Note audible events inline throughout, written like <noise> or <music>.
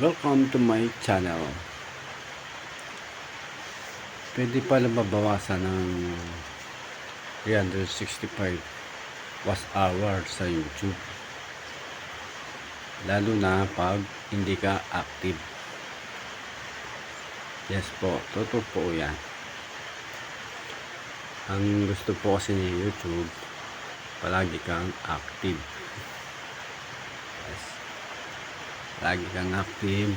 Welcome to my channel. Pwede pala mabawasan ng 365 watts hour sa YouTube. Lalo na pag hindi ka active. Yes po, totoo po yan. Ang gusto po kasi ni YouTube, palagi kang active. Lagi kang active.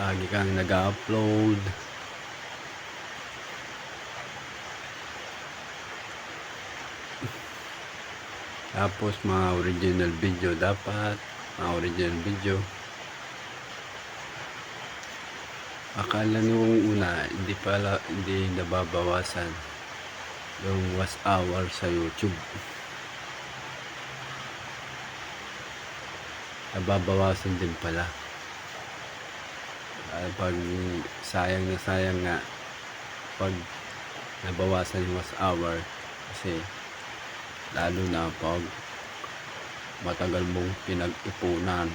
Lagi kang nag-upload. Tapos mga original video dapat. Mga original video. Akala nung una, hindi pala, hindi nababawasan yung watch hour sa YouTube. Nababawasan din pala. Ah, pag sayang na sayang nga pag nabawasan yung watch hour kasi lalo na pag matagal mong pinag-ipunan.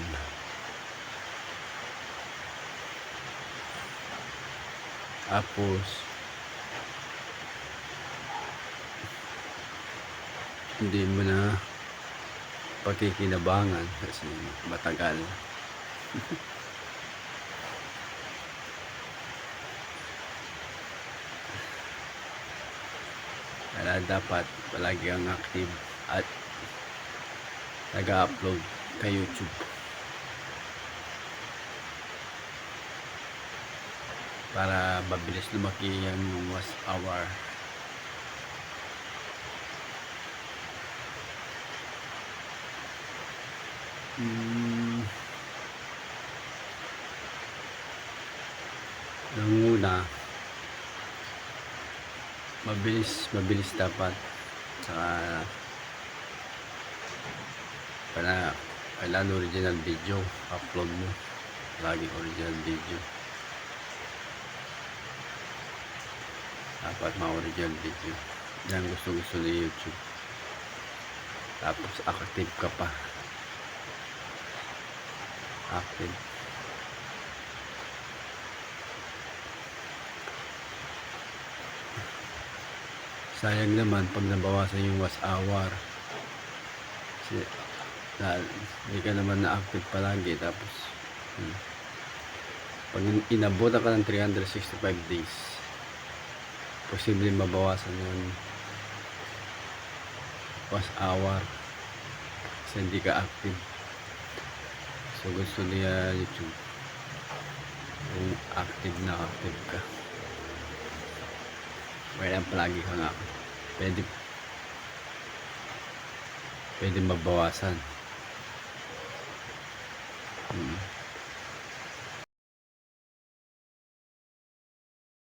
Tapos hindi mo na pakikinabangan kasi matagal. <laughs> Kaya dapat palagi kang active at nag-upload kay YouTube. Para mabilis lumaki yan yung watch hour. Mm. Nung una, mabilis, mabilis dapat. Saka, para, kailangan original video, upload mo. Lagi original video. Dapat mga original video. Yan gusto gusto ni YouTube. Tapos active ka pa active. Sayang naman pag nabawasan yung watch hour. Kasi na, hindi ka naman na-active palagi tapos hmm, pag inabot ka ng 365 days posible mabawasan yung watch hour kasi hindi ka active So gusto niya YouTube kung active na active ka. Well, ang palagi kang active. Pwede pwede mabawasan.